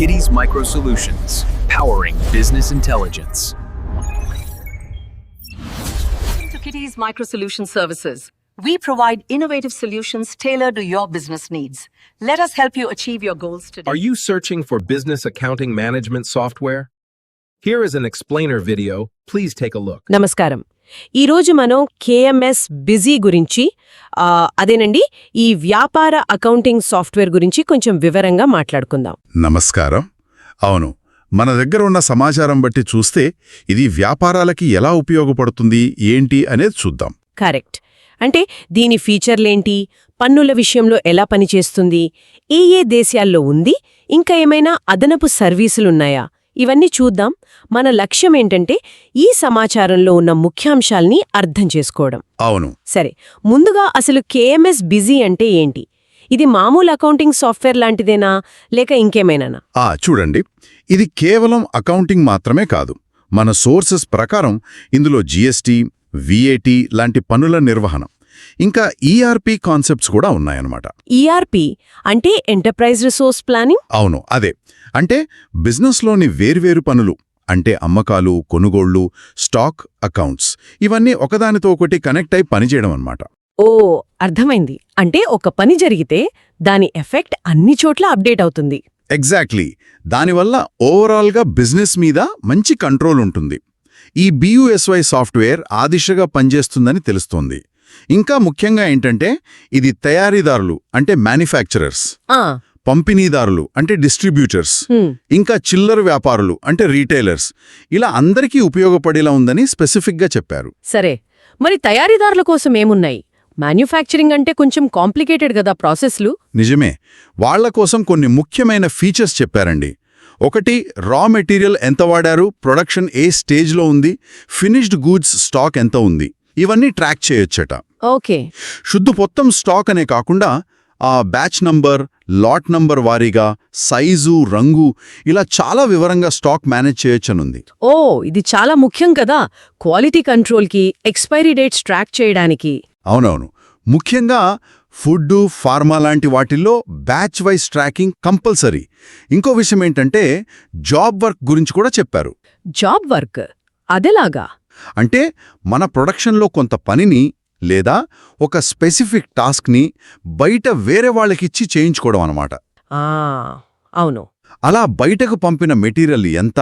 Kitty's Micro Solutions, powering business intelligence. Welcome to Kitty's Micro Solution Services. We provide innovative solutions tailored to your business needs. Let us help you achieve your goals today. Are you searching for business accounting management software? Here is an explainer video. Please take a look. Namaskaram. ఈరోజు మనం KMS Busy గురించి అదేనండి ఈ వ్యాపార accounting software గురించి కొంచెం వివరంగా మాట్లాడుకుందాం. నమస్కారం. అవును మన దగ్గర ఉన్న సమాచారం బట్టి చూస్తే ఇది వ్యాపారాలకి ఎలా ఉపయోగపడుతుంది ఏంటి అనేది చూద్దాం. కరెక్ట్. అంటే దీని ఫీచర్లేంటి పన్నుల విషయంలో ఎలా పనిచేస్తుంది ఏ ఏ దేశాల్లో ఉంది ఇంకా ఏమైనా అదనపు సర్వీసులున్నాయా ఇవన్నీ చూద్దాం. మన లక్ష్యం ఏంటంటే ఈ సమాచారంలో ఉన్న ముఖ్యాంశాల్ని అర్థం చేసుకోవడం. అవును. సరే ముందుగా అసలు కేఎంఎస్ బిజీ అంటే ఏంటి? ఇది మామూలు అకౌంటింగ్ సాఫ్ట్వేర్ లాంటిదేనా? లేక ఇంకేమైనానా? ఆ చూడండి. ఇది కేవలం అకౌంటింగ్ మాత్రమే కాదు. మన సోర్సెస్ ప్రకారం ఇందులో జీఎస్టీ విఏటి లాంటి పనుల నిర్వహణ. ఇంకా ఈఆర్పి కాన్సెప్ట్స్ కూడా ఉన్నాయన్నమాట. ఈఆర్పి అంటే ఎంటర్ప్రైజ్ రిసోర్స్ ప్లానింగ్ అవును అదే. అంటే బిజినెస్లోని వేర్వేరు పనులు అంటే అమ్మకాలు కొనుగోళ్ళు స్టాక్ అకౌంట్స్ ఇవన్నీ ఒకదానితో ఒకటి కనెక్ట్ అయి పనిచేయడం అన్నమాట. ఓ అర్థమైంది. అంటే ఒక పని జరిగితే దాని ఎఫెక్ట్ అన్ని చోట్ల అప్డేట్ అవుతుంది. ఎగ్జాక్ట్లీ దానివల్ల ఓవరాల్గా బిజినెస్ మీద మంచి కంట్రోల్ ఉంటుంది. ఈ బియుఎస్వై సాఫ్ట్వేర్ ఆ దిశగా పనిచేస్తుందని తెలుస్తోంది. ఇంకా ముఖ్యంగా ఏంటంటే ఇది తయారీదారులు అంటే మ్యానుఫ్యాక్చరర్స్ పంపిణీదారులు అంటే డిస్ట్రిబ్యూటర్స్ ఇంకా చిల్లర వ్యాపారులు అంటే రీటైలర్స్ ఇలా అందరికీ ఉపయోగపడేలా ఉందని స్పెసిఫిక్గా చెప్పారు. సరే. మరి తయారీదారుల కోసం ఏమున్నాయి? మ్యానుఫ్యాక్చరింగ్ అంటే కొంచెం కాంప్లికేటెడ్ కదా ప్రాసెస్లు నిజమే. వాళ్ళ కోసం కొన్ని ముఖ్యమైన ఫీచర్స్ చెప్పారండి. ఒకటి రా మెటీరియల్ ఎంత వాడారు? ప్రొడక్షన్ ఏ స్టేజ్లో ఉంది? ఫినిష్డ్ గూడ్స్ స్టాక్ ఎంత ఉంది? ఇవన్నీ ట్రాక్ చేయొచ్చట. ఓకే. శుద్ధ మొత్తం స్టాక్ అనే కాకుండా ఆ బ్యాచ్ నంబర్ లాట్ నంబర్ వారీగా సైజు రంగు ఇలా చాలా వివరంగా స్టాక్ మేనేజ్ చేయొచ్చనుంది. ఓ ఇది చాలా ముఖ్యం కదా. క్వాలిటీ కంట్రోల్కి ఎక్స్పైరీ డేట్స్ ట్రాక్ చేయడానికి. అవునవును. ముఖ్యంగా ఫుడ్ ఫార్మా లాంటి వాటిల్లో బ్యాచ్ వైజ్ ట్రాకింగ్ కంపల్సరీ. ఇంకో విషయం ఏంటంటే జాబ్ వర్క్ గురించి కూడా చెప్పారు. Job work? అదెలాగా? అంటే మన ప్రొడక్షన్లో కొంత పనిని లేదా ఒక స్పెసిఫిక్ టాస్క్ని బయట వేరే వాళ్ళకిచ్చి చేయించుకోవడం అన్నమాట. ఆ! అవును. అలా బయటకు పంపిన మెటీరియల్ ఎంత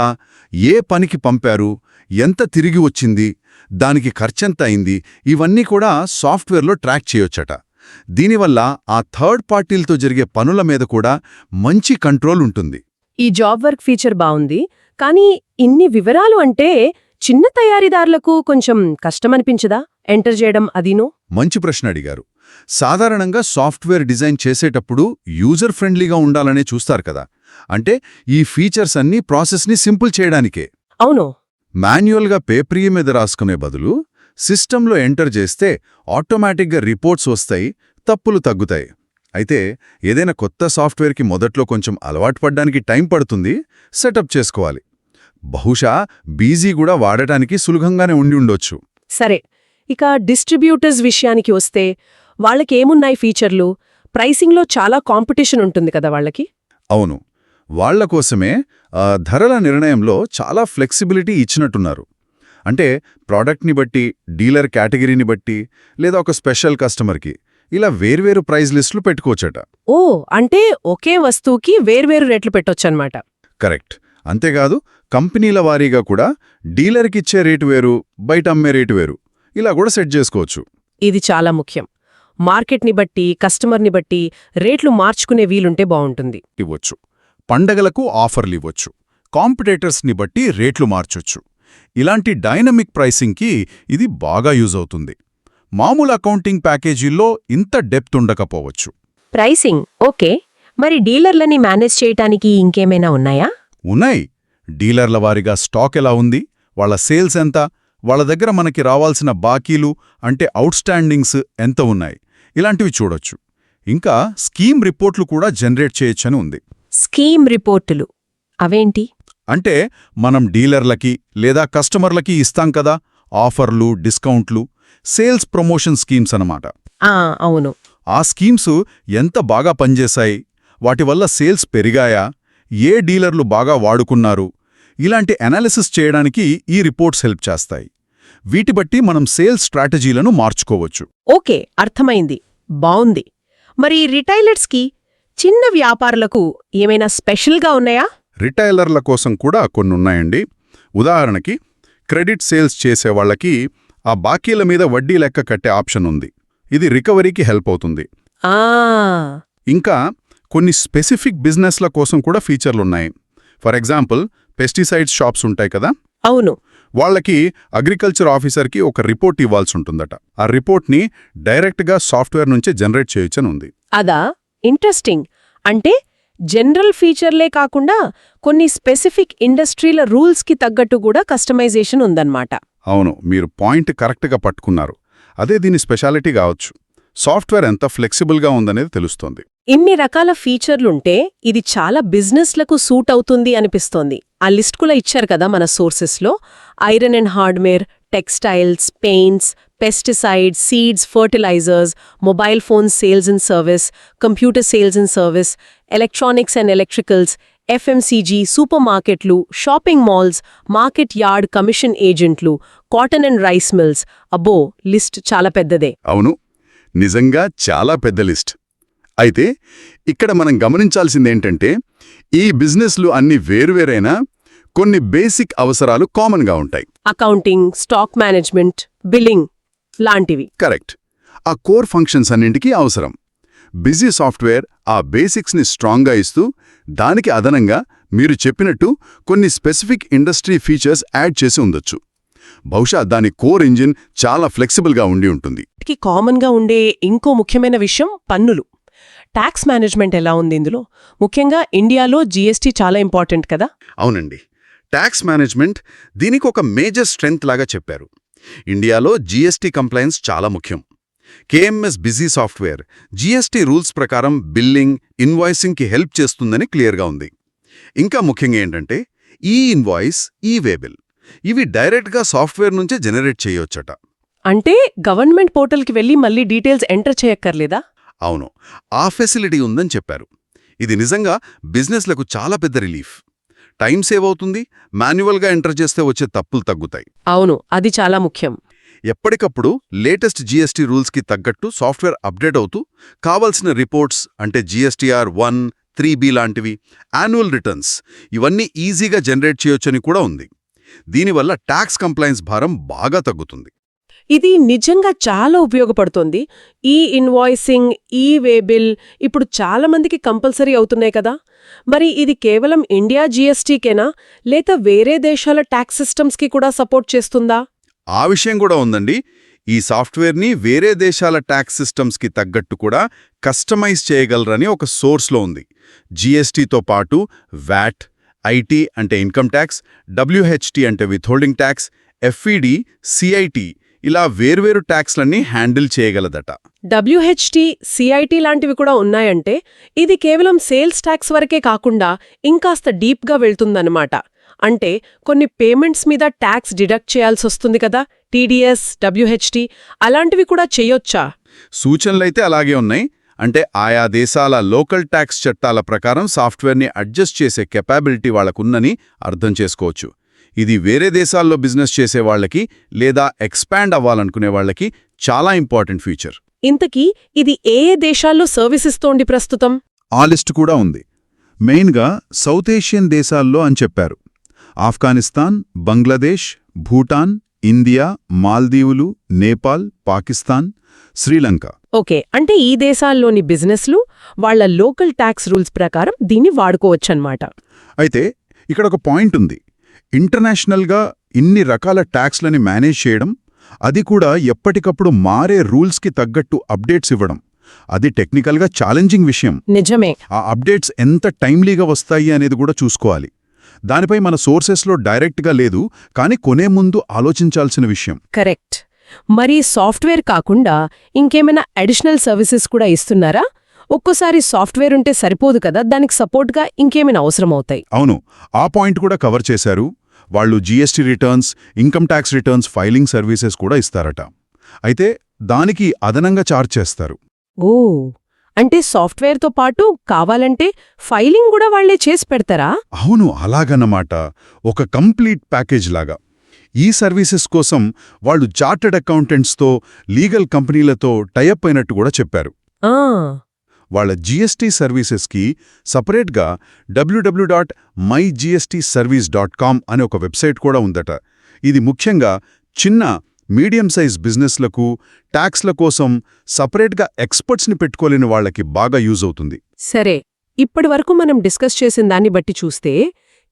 ఏ పనికి పంపారు ఎంత తిరిగి వచ్చింది దానికి ఖర్చెంత అయింది ఇవన్నీ కూడా సాఫ్ట్వేర్లో ట్రాక్ చేయొచ్చట. దీనివల్ల ఆ థర్డ్ పార్టీలతో జరిగే పనుల మీద కూడా మంచి కంట్రోల్ ఉంటుంది. ఈ జాబ్ వర్క్ ఫీచర్ బావుంది కానీ ఇన్ని వివరాలు అంటే చిన్న తయారీదారులకు కొంచెం కష్టమనిపించదా? ఎంటర్ చేయడం అదీను? మంచి ప్రశ్న అడిగారు. సాధారణంగా సాఫ్ట్వేర్ డిజైన్ చేసేటప్పుడు యూజర్ ఫ్రెండ్లీగా ఉండాలనే చూస్తారు కదా. అంటే ఈ ఫీచర్స్ అన్నీ ప్రాసెస్ని సింపుల్ చేయడానికే. అవును. మాన్యువల్గా పేపరీ మీద రాసుకునే బదులు సిస్టంలో ఎంటర్ చేస్తే ఆటోమేటిక్గా రిపోర్ట్స్ వస్తాయి తప్పులు తగ్గుతాయి. అయితే ఏదైనా కొత్త సాఫ్ట్వేర్కి మొదట్లో కొంచెం అలవాటు పడ్డానికి టైం పడుతుంది సెటప్ చేసుకోవాలి. బహుశా బీజీ కూడా వాడటానికి సులభంగానే ఉండి ఉండొచ్చు. సరే ఇక డిస్ట్రిబ్యూటర్స్ విషయానికి వస్తే వాళ్ళకేమున్నాయి ఫీచర్లు? ప్రైసింగ్లో చాలా కాంపిటీషన్ ఉంటుంది కదా వాళ్ళకి? అవును. వాళ్ళ కోసమే ధరల నిర్ణయంలో చాలా ఫ్లెక్సిబిలిటీ ఇచ్చినట్టున్నారు. అంటే ప్రోడక్ట్ని బట్టి డీలర్ కేటగిరీని బట్టి లేదా ఒక స్పెషల్ కస్టమర్కి ఇలా వేర్వేరు ప్రైజ్ లిస్టులు పెట్టుకోవచ్చట. ఓ అంటే ఒకే వస్తువుకి వేర్వేరు రేట్లు పెట్టొచ్చన్నమాట. కరెక్ట్. అంతేకాదు కంపెనీల వారీగా కూడా డీలర్కిచ్చే రేటు వేరు బయట అమ్మే రేటు వేరు. ఇలా కూడా సెట్ చేసుకోవచ్చు. ఇది చాలా ముఖ్యం. మార్కెట్ని బట్టి కస్టమర్ని బట్టి రేట్లు మార్చుకునే వీలుంటే బావుంటుంది ఇవ్వచ్చు. పండగలకు ఆఫర్లు ఇవ్వచ్చు. కాంపిటేటర్స్ని బట్టి రేట్లు మార్చొచ్చు. ఇలాంటి డైనమిక్ ప్రైసింగ్కి ఇది బాగా యూజ్ అవుతుంది. మామూలు అకౌంటింగ్ ప్యాకేజీల్లో ఇంత డెప్త్ ఉండకపోవచ్చు. ప్రైసింగ్? ఓకే. మరి డీలర్లని మేనేజ్ చేయటానికి ఇంకేమైనా ఉన్నాయా? ఉన్నాయి. డీలర్ల వారిగా స్టాక్ ఎలా ఉంది? వాళ్ళ సేల్స్ ఎంత? వాళ్ళ దగ్గర మనకి రావాల్సిన బాకీలు అంటే అవుట్స్టాండింగ్స్ ఎంత ఉన్నాయి? ఇలాంటివి చూడొచ్చు. ఇంకా స్కీమ్ రిపోర్ట్లు కూడా జనరేట్ చేయొచ్చని ఉంది. స్కీమ్ రిపోర్టులు. అవేంటి? అంటే మనం డీలర్లకి లేదా కస్టమర్లకి ఇస్తాం కదా? ఆఫర్లు డిస్కౌంట్లు సేల్స్ ప్రమోషన్ స్కీమ్స్ అన్నమాట. ఆ అవును. ఆ స్కీమ్స్ ఎంత బాగా పనిచేశాయి? వాటి వల్ల సేల్స్ పెరిగాయా? ఏ డీలర్లు బాగా వాడుకున్నారు? ఇలాంటి అనాలిసిస్ చేయడానికి ఈ రిపోర్ట్స్ హెల్ప్ చేస్తాయి. వీటి బట్టి మనం సేల్స్ స్ట్రాటజీలను మార్చుకోవచ్చు. ఓకే అర్థమైంది. బావుంది. మరి రిటైలర్స్కి చిన్న వ్యాపారులకు ఏమైనా స్పెషల్గా ఉన్నాయా? రిటైలర్ల కోసం కూడా కొన్నున్నాయండి. ఉదాహరణకి క్రెడిట్ సేల్స్ చేసే వాళ్ళకి ఆ బాకీల మీద వడ్డీ లెక్క కట్టే ఆప్షన్ ఉంది. ఇది రికవరీకి హెల్ప్ అవుతుంది. ఆ! ఇంకా కొన్ని స్పెసిఫిక్ బిజినెస్ల కోసం కూడా ఫీచర్లున్నాయి. ఫర్ ఎగ్జాంపుల్ పెస్టిసైడ్స్ షాప్స్ ఉంటాయి కదా? అవును. వాళ్ళకి అగ్రికల్చర్ ఆఫీసర్కి ఒక రిపోర్ట్ ఇవ్వాల్సి ఉంటుందట ఆ రిపోర్ట్ని డైరెక్ట్గా సాఫ్ట్వేర్ నుంచే జనరేట్ చేయొచ్చని ఉంది అదా? ఇంట్రెస్టింగ్. అంటే జనరల్ ఫీచర్లే కాకుండా కొన్ని స్పెసిఫిక్ ఇండస్ట్రీల రూల్స్కి తగ్గట్టు కూడా కస్టమైజేషన్ ఉందన్నమాట అవును మీరు పాయింట్ కరెక్ట్గా పట్టుకున్నారు. అదే దీని స్పెషాలిటీ కావచ్చు. సాఫ్ట్వేర్ ఎంత ఫ్లెక్సిబుల్గా ఉందనేది తెలుస్తోంది. ఇన్ని రకాల ఫీచర్లుంటే ఇది చాలా బిజినెస్లకు సూట్ అవుతుంది అనిపిస్తోంది. ఆ లిస్ట్ కూడా ఇచ్చారు కదా మన సోర్సెస్లో. Iron and hardware textiles paints pesticides seeds fertilisers mobile phones sales and service computer sales and service electronics and electricals FMCG super మార్కెట్లు shopping malls market yard commission ఏజెంట్లు కాటన్ అండ్ రైస్ మిల్స్. అబ్బో list చాలా పెద్దదే. అవును. నిజంగా చాలా పెద్ద list. అయితే ఇక్కడ మనం గమనించాల్సిందేంటంటే ఈ బిజినెస్లు అన్ని వేరువేరైనా కొన్ని బేసిక్ అవసరాలు కామన్గా ఉంటాయి. అకౌంటింగ్ స్టాక్ మేనేజ్మెంట్ బిల్లింగ్ లాంటివి. కరెక్ట్. ఆ కోర్ ఫంక్షన్స్ అన్నింటికీ అవసరం. బిజీ సాఫ్ట్వేర్ ఆ బేసిక్స్ని స్ట్రాంగ్గా ఇస్తూ దానికి అదనంగా మీరు చెప్పినట్టు కొన్ని స్పెసిఫిక్ ఇండస్ట్రీ ఫీచర్స్ యాడ్ చేసి ఉండొచ్చు. బహుశా దాని కోర్ ఇంజిన్ చాలా ఫ్లెక్సిబుల్గా ఉండి ఉంటుంది. కామన్గా ఉండే ఇంకో ముఖ్యమైన విషయం పన్నులు. ట్యాక్స్ మేనేజ్మెంట్ ఎలా ఉంది ఇందులో? ముఖ్యంగా ఇండియాలో జీఎస్టీ చాలా ఇంపార్టెంట్ కదా? అవునండి. ట్యాక్స్ మేనేజ్మెంట్ దీనికి ఒక మేజర్ స్ట్రెంగ్త్ లాగా చెప్పారు. ఇండియాలో జీఎస్టీ కంప్లైన్స్ చాలా ముఖ్యం. KMS busy software GST rules ప్రకారం బిల్లింగ్ ఇన్వాయిసింగ్కి హెల్ప్ చేస్తుందని క్లియర్గా ఉంది. ఇంకా ముఖ్యంగా ఏంటంటే ఈ ఇన్వాయిస్ ఈ వేబిల్ ఇవి డైరెక్ట్గా సాఫ్ట్వేర్ నుంచే జనరేట్ చేయొచ్చట. అంటే గవర్నమెంట్ పోర్టల్కి వెళ్ళి మళ్ళీ డీటెయిల్స్ ఎంటర్ చేయక్కర్లేదా? అవును. ఆ ఫెసిలిటీ ఉందని చెప్పారు. ఇది నిజంగా బిజినెస్లకు చాలా పెద్ద రిలీఫ్. టైం సేవ్ అవుతుంది మాన్యువల్గా ఎంటర్ చేస్తే వచ్చే తప్పులు తగ్గుతాయి. అవును అది చాలా ముఖ్యం. ఎప్పటికప్పుడు లేటెస్ట్ జీఎస్టీ రూల్స్కి తగ్గట్టు సాఫ్ట్వేర్ అప్డేట్ అవుతూ కావలసిన రిపోర్ట్స్ అంటే జీఎస్టీఆర్ వన్ త్రీ బి లాంటివి యాన్యువల్ రిటర్న్స్ ఇవన్నీ ఈజీగా జనరేట్ చేయొచ్చని కూడా ఉంది. దీనివల్ల ట్యాక్స్ కంప్లైన్స్ భారం బాగా తగ్గుతుంది. ఇది నిజంగా చాలా ఉపయోగపడుతోంది. ఈ ఇన్వాయిసింగ్ ఈ వేబిల్ ఇప్పుడు చాలా మందికి కంపల్సరీ అవుతున్నాయి కదా. మరి ఇది కేవలం ఇండియా జీఎస్టీకేనా? లేక వేరే దేశాల ట్యాక్స్ సిస్టమ్స్కి కూడా సపోర్ట్ చేస్తుందా? ఆ విషయం కూడా ఉందండి. ఈ సాఫ్ట్వేర్ని వేరే దేశాల ట్యాక్స్ సిస్టమ్స్కి తగ్గట్టు కూడా కస్టమైజ్ చేయగలరని ఒక సోర్స్లో ఉంది. జీఎస్టీతో పాటు వ్యాట్ ఐటీ అంటే ఇన్కమ్ ట్యాక్స్ డబ్ల్యూహెచ్టీ అంటే విత్హోల్డింగ్ ట్యాక్స్ ఎఫ్ఈడి సిఐటి ఇలా వేర్వేరు ట్యాక్స్లన్నీ హ్యాండిల్ చేయగలదట. డబ్ల్యూహెచ్టీ సిఐటి లాంటివి కూడా ఉన్నాయంటే ఇది కేవలం సేల్స్ ట్యాక్స్ వరకే కాకుండా ఇంకాస్త డీప్గా వెళ్తుందన్నమాట. అంటే కొన్ని పేమెంట్స్ మీద ట్యాక్స్ డిడక్ట్ చేయాల్సొస్తుంది కదా టీడీఎస్ డబ్ల్యూహెచ్టీ అలాంటివి కూడా చెయ్యొచ్చా సూచనలైతే అలాగే ఉన్నాయి. అంటే ఆయా దేశాల లోకల్ ట్యాక్స్ చట్టాల ప్రకారం సాఫ్ట్వేర్ని అడ్జస్ట్ చేసే కెపాబిలిటీ వాళ్ళకుందని అర్థం చేసుకోవచ్చు. ఇది వేరే దేశాల్లో బిజినెస్ చేసే వాళ్ళకి లేదా ఎక్స్పాండ్ అవ్వాలనుకునే వాళ్ళకి చాలా ఇంపార్టెంట్ ఫీచర్. ఇంతకీ ఇది ఏ ఏ దేశాల్లో సర్వీస్ ఇస్తోంది ప్రస్తుతం? ఆ లిస్ట్ కూడా ఉంది. మెయిన్గా సౌత్ ఏషియన్ దేశాల్లో అని చెప్పారు. ఆఫ్ఘనిస్తాన్ బంగ్లాదేశ్ భూటాన్ ఇండియా మాల్దీవులు నేపాల్ పాకిస్తాన్ శ్రీలంక. ఓకే అంటే ఈ దేశాల్లోని బిజినెస్లు వాళ్ళ లోకల్ ట్యాక్స్ రూల్స్ ప్రకారం దీన్ని వాడుకోవచ్చన్నమాట. అయితే ఇక్కడ ఒక పాయింట్ ఉంది. ఇంటర్నేషనల్గా ఇన్ని రకాల ట్యాక్స్లని మేనేజ్ చేయడం అది కూడా ఎప్పటికప్పుడు మారే రూల్స్కి తగ్గట్టు అప్డేట్స్ ఇవ్వడం. అది టెక్నికల్గా ఛాలెంజింగ్ విషయం. నిజమే. ఆ అప్డేట్స్ ఎంత టైమ్లీగా వస్తాయి అనేది కూడా చూసుకోవాలి. దానిపై మన సోర్సెస్లో డైరెక్ట్గా లేదు కానీ కొనే ముందు ఆలోచించాల్సిన విషయం. కరెక్ట్. మరి సాఫ్ట్వేర్ కాకుండా ఇంకేమైనా అడిషనల్ సర్వీసెస్ కూడా ఇస్తున్నారా? ఒక్కోసారి సాఫ్ట్వేర్ ఉంటే సరిపోదు కదా దానికి సపోర్ట్గా ఇంకేమైనా అవసరమవుతాయి. అవును ఆ పాయింట్ కూడా కవర్ చేశారు. వాళ్ళు GST returns income tax returns filing services కూడా ఇస్తారట. అయితే దానికి అదనంగా చార్జ్ చేస్తారు. ఓ అంటే సాఫ్ట్వేర్తో పాటు కావాలంటే ఫైలింగ్ కూడా వాళ్ళే చేసి పెడతారా? అవును అలాగన్నమాట. ఒక కంప్లీట్ ప్యాకేజ్ లాగా. ఈ సర్వీసెస్ కోసం వాళ్ళు చార్టెడ్ అకౌంటెంట్స్తో లీగల్ కంపెనీలతో టైఅప్ అయినట్టు కూడా చెప్పారు. వాళ్ళ జీఎస్టీ సర్వీసెస్కి సపరేట్గా WW dot my GST service dot com అనే ఒక వెబ్సైట్ కూడా ఉందట. ఇది ముఖ్యంగా చిన్న మీడియం సైజ్ బిజినెస్లకు ట్యాక్స్ల కోసం సపరేట్గా ఎక్స్పర్ట్స్ని పెట్టుకోలేని వాళ్ళకి బాగా యూజ్ అవుతుంది. సరే ఇప్పటి వరకు మనం డిస్కస్ చేసిన దాన్ని బట్టి చూస్తే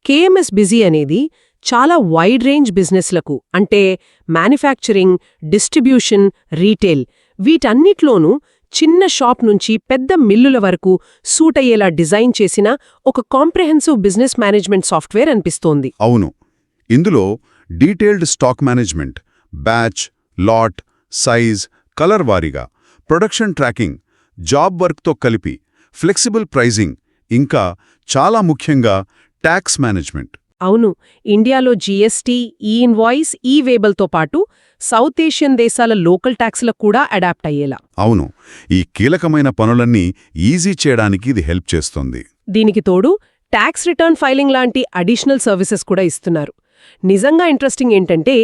కేఎంఎస్ బిజీ అనేది చాలా వైడ్ రేంజ్ బిజినెస్లకు అంటే మ్యానుఫ్యాక్చరింగ్ డిస్ట్రిబ్యూషన్ రీటైల్ వీటన్నిట్లోనూ చిన్న షాప్ నుంచి పెద్ద మిల్లుల వరకు సూట్ అయ్యేలా డిజైన్ చేసిన ఒక కాంప్రహెన్సివ్ బిజినెస్ మేనేజ్మెంట్ సాఫ్ట్వేర్ అనిపిస్తోంది. అవును. ఇందులో detailed stock management batch lot size colour వారీగా ప్రొడక్షన్ ట్రాకింగ్ జాబ్ వర్క్తో కలిపి ఫ్లెక్సిబుల్ ప్రైజింగ్ ఇంకా చాలా ముఖ్యంగా ట్యాక్స్ మేనేజ్మెంట్ అవును ఇండియాలో జీఎస్టీ ఈ ఇన్వాయిస్ ఈ వేబల్తో పాటు సౌత్ ఏషియన్ దేశాల లోకల్ ట్యాక్స్లకు కూడా అడాప్ట్ అయ్యేలా. అవును ఈ కీలకమైన పనులన్నీ ఈజీ చేయడానికి ఇది హెల్ప్ చేస్తుంది. దీనికి తోడు ట్యాక్స్ రిటర్న్ ఫైలింగ్ లాంటి అడిషనల్ సర్వీసెస్ కూడా ఇస్తున్నారు. నిజంగా ఇంట్రెస్టింగ్ ఏంటంటే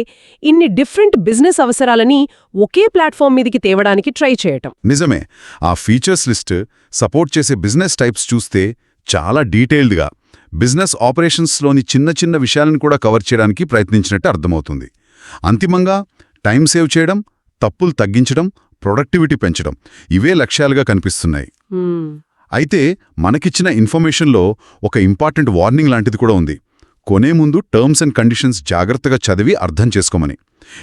ఇన్ని డిఫరెంట్ బిజినెస్ అవసరాలని ఒకే ప్లాట్ఫామ్ మీదికి తేవడానికి ట్రై చేయటం. నిజమే ఆ ఫీచర్స్ లిస్ట్ సపోర్ట్ చేసే బిజినెస్ టైప్స్ చూస్తే చాలా డీటెయిల్డ్గా బిజినెస్ ఆపరేషన్స్లోని చిన్న చిన్న విషయాలను కూడా కవర్ చేయడానికి ప్రయత్నించినట్టు అర్థమవుతుంది. అంతిమంగా టైం సేవ్ చేయడం తప్పులు తగ్గించడం ప్రొడక్టివిటీ పెంచడం ఇవే లక్ష్యాలుగా కనిపిస్తున్నాయి. అయితే మనకిచ్చిన ఇన్ఫర్మేషన్లో ఒక ఇంపార్టెంట్ వార్నింగ్ లాంటిది కూడా ఉంది. కొనే ముందు టర్మ్స్ అండ్ కండిషన్స్ జాగ్రత్తగా చదివి అర్థం చేసుకోమని.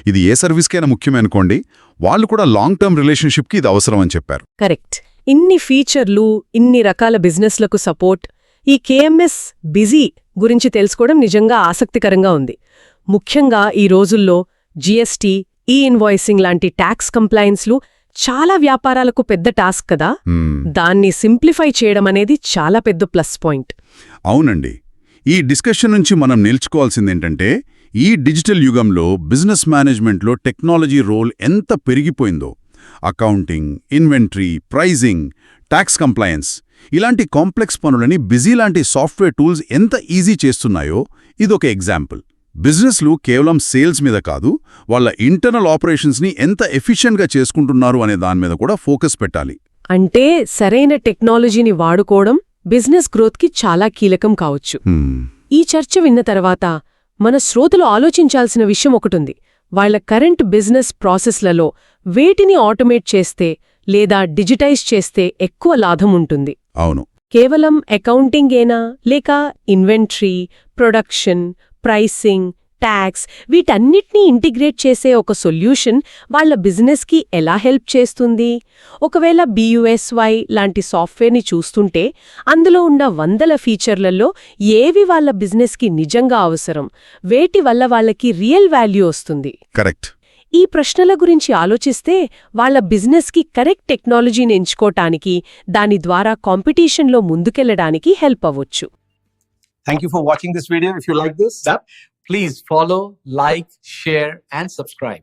ఇది ఏ సర్వీస్కైనా ముఖ్యమే అనుకోండి. వాళ్ళు కూడా లాంగ్ టర్మ్ రిలేషన్షిప్కి ఇది అవసరం అని చెప్పారు. కరెక్ట్. ఇన్ని ఫీచర్లు ఇన్ని రకాల బిజినెస్లకు సపోర్ట్ ఈ కేఎంఎస్ బిజీ గురించి తెలుసుకోవడం నిజంగా ఆసక్తికరంగా ఉంది. ముఖ్యంగా ఈ రోజుల్లో జీఎస్టీ ఈ ఇన్వాయిసింగ్ లాంటి ట్యాక్స్ కంప్లైన్స్లు చాలా వ్యాపారాలకు పెద్ద టాస్క్ కదా. దాన్ని సింప్లిఫై చేయడం అనేది చాలా పెద్ద ప్లస్ పాయింట్. అవునండి. ఈ డిస్కషన్ నుంచి మనం నేర్చుకోవాల్సిందేంటంటే ఈ డిజిటల్ యుగంలో బిజినెస్ మేనేజ్మెంట్లో టెక్నాలజీ రోల్ ఎంత పెరిగిపోయిందో. Accounting inventory pricing tax compliance ఇలాంటి కాంప్లెక్స్ పనులని బిజీ లాంటి సాఫ్ట్వేర్ టూల్స్ ఎంత ఈజీ చేస్తున్నాయో ఇదొక ఎగ్జాంపుల్ బిజినెస్లు కేవలం సేల్స్ మీద కాదు వాళ్ళ ఇంటర్నల్ ఆపరేషన్స్ని ఎంత ఎఫిషియెంట్గా చేసుకుంటున్నారు అనే దాని మీద కూడా ఫోకస్ పెట్టాలి. అంటే సరైన టెక్నాలజీని వాడుకోవడం బిజినెస్ గ్రోత్కి చాలా కీలకం కావచ్చు. ఈ చర్చ విన్న తర్వాత మన శ్రోతలు ఆలోచించాల్సిన విషయం ఒకటుంది వాళ్ళ కరెంట్ బిజినెస్ ప్రాసెస్లలో వేటిని ఆటోమేట్ చేస్తే లేదా డిజిటైజ్ చేస్తే ఎక్కువ లాభం ఉంటుంది అవును. కేవలం అకౌంటింగేనా లేక ఇన్వెంటరీ ప్రొడక్షన్ ప్రైసింగ్ ట్యాక్స్ వీటన్నిటినీ ఇంటిగ్రేట్ చేసే ఒక సొల్యూషన్ వాళ్ళ బిజినెస్కి ఎలా హెల్ప్ చేస్తుంది? ఒకవేళ బియుఎస్వై లాంటి సాఫ్ట్వేర్ని చూస్తుంటే అందులో ఉన్న వందల ఫీచర్లలో ఏవి వాళ్ళ బిజినెస్కి నిజంగా అవసరం? వేటి వల్ల వాళ్ళకి రియల్ వాల్యూ వస్తుంది? కరెక్ట్. ఈ ప్రశ్నల గురించి ఆలోచిస్తే వాళ్ళ బిజినెస్కి కరెక్ట్ టెక్నాలజీని ఎంచుకోటానికి దాని ద్వారా కాంపిటీషన్లో ముందుకెళ్ళడానికి హెల్ప్ అవ్వచ్చు Thank you for watching this video. If you like this, please follow, like, share, and subscribe.